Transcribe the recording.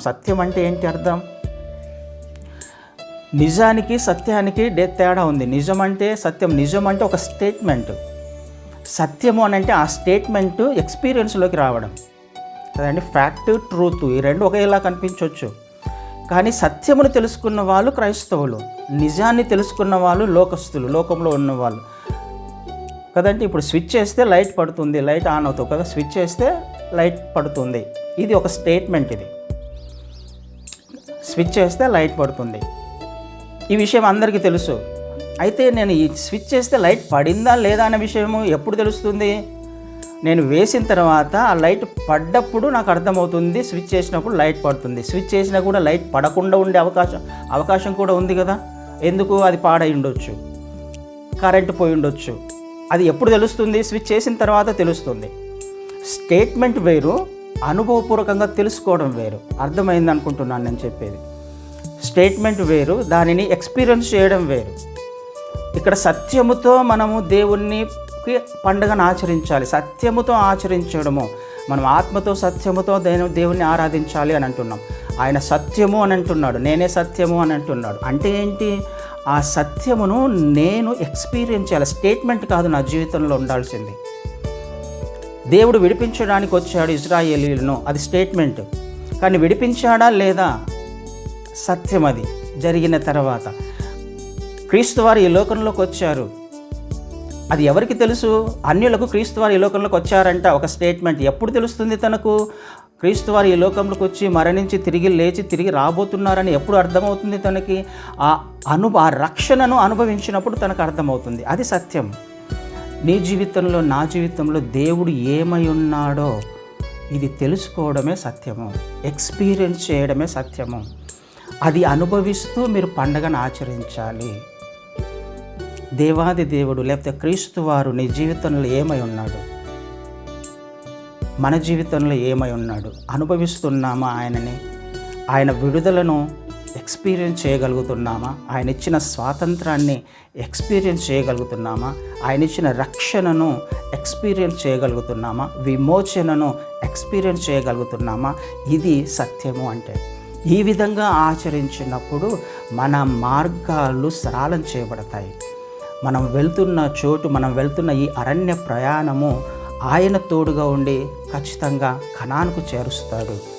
సత్యం అంటే ఏంటి అర్థం? నిజానికి సత్యానికి డే తేడా ఉంది. నిజం అంటే సత్యం. నిజం అంటే ఒక స్టేట్మెంట్. సత్యము అని అంటే ఆ స్టేట్మెంట్ ఎక్స్పీరియన్స్లోకి రావడం. కదండి ఫ్యాక్ట్ ట్రూత్. ఈ రెండు ఒకేలా కనిపించవచ్చు కానీ సత్యమును తెలుసుకున్న వాళ్ళు క్రైస్తవులు. నిజాన్ని తెలుసుకున్న వాళ్ళు లోకస్తులు లోకంలో ఉన్నవాళ్ళు. కదంటే ఇప్పుడు స్విచ్ చేస్తే లైట్ పడుతుంది. లైట్ ఆన్ అవుతుంది. కదా స్విచ్ చేస్తే లైట్ పడుతుంది. ఇది ఒక స్టేట్మెంట్ ఇది. స్విచ్ చేస్తే లైట్ పడుతుంది. ఈ విషయం అందరికీ తెలుసు. అయితే నేను ఈ స్విచ్ చేస్తే లైట్ పడిందా లేదా అనే విషయము ఎప్పుడు తెలుస్తుంది? నేను వేసిన తర్వాత ఆ లైట్ పడ్డప్పుడు నాకు అర్థమవుతుంది స్విచ్ చేసినప్పుడు లైట్ పడుతుంది. స్విచ్ చేసినా కూడా లైట్ పడకుండా ఉండే అవకాశం అవకాశం కూడా ఉంది కదా? ఎందుకు? అది పాడై ఉండొచ్చు. కరెంటు పోయి ఉండొచ్చు. అది ఎప్పుడు తెలుస్తుంది? స్విచ్ చేసిన తర్వాత తెలుస్తుంది. స్టేట్మెంట్ వేరు అనుభవపూర్వకంగా తెలుసుకోవడం వేరు. అర్థమైంది అనుకుంటున్నాను నేను చెప్పేది. స్టేట్మెంట్ వేరు దానిని ఎక్స్పీరియన్స్ చేయడం వేరు. ఇక్కడ సత్యముతో మనము దేవుణ్ణి పండుగను ఆచరించాలి. సత్యముతో ఆచరించడము. మనం ఆత్మతో సత్యముతో దేని దేవుణ్ణి ఆరాధించాలి అని అంటున్నాం. ఆయన సత్యము అని అంటున్నాడు. నేనే సత్యము అని అంటున్నాడు. అంటే ఏంటి? ఆ సత్యమును నేను ఎక్స్పీరియన్స్ చేయాలి. స్టేట్మెంట్ కాదు నా జీవితంలో ఉండాల్సింది. దేవుడు విడిపించడానికి వచ్చాడు ఇజ్రాయేలీలను. అది స్టేట్మెంట్. కానీ విడిపించాడా లేదా? సత్యం అది జరిగిన తర్వాత. క్రీస్తు వారు ఈ లోకంలోకి వచ్చారు. అది ఎవరికి తెలుసు? అన్యులకు క్రీస్తు వారు ఈ లోకంలోకి వచ్చారంట. ఒక స్టేట్మెంట్ ఎప్పుడు తెలుస్తుంది తనకు? క్రీస్తు వారు ఈ లోకంలోకి వచ్చి మరణించి తిరిగి లేచి తిరిగి రాబోతున్నారని ఎప్పుడు అర్థమవుతుంది తనకి? ఆ అను ఆ రక్షణను అనుభవించినప్పుడు తనకు అర్థమవుతుంది. అది సత్యం. నీ జీవితంలో నా జీవితంలో దేవుడు ఏమై ఉన్నాడో ఇది తెలుసుకోవడమే సత్యము. ఎక్స్పీరియన్స్ చేయడమే సత్యము. అది అనుభవిస్తూ మీరు పండగను ఆచరించాలి. దేవాది దేవుడు లేకపోతే క్రీస్తు వారు నీ జీవితంలో ఏమై ఉన్నాడు? మన జీవితంలో ఏమై ఉన్నాడు? అనుభవిస్తున్నామా ఆయనని? ఆయన విడుదలను ఎక్స్పీరియన్స్ చేయగలుగుతున్నామా? ఆయన ఇచ్చిన స్వాతంత్రాన్ని ఎక్స్పీరియన్స్ చేయగలుగుతున్నామా? ఆయన ఇచ్చిన రక్షణను ఎక్స్పీరియన్స్ చేయగలుగుతున్నామా? విమోచనను ఎక్స్పీరియన్స్ చేయగలుగుతున్నామా? ఇది సత్యము అంటే. ఈ విధంగా ఆచరించినప్పుడు మన మార్గాలు సరళం చేయబడతాయి. మనం వెళ్తున్న చోటు మనం వెళ్తున్న ఈ అరణ్య ప్రయాణము ఆయన తోడుగా ఉండి ఖచ్చితంగా కణానికి చేరుస్తాడు.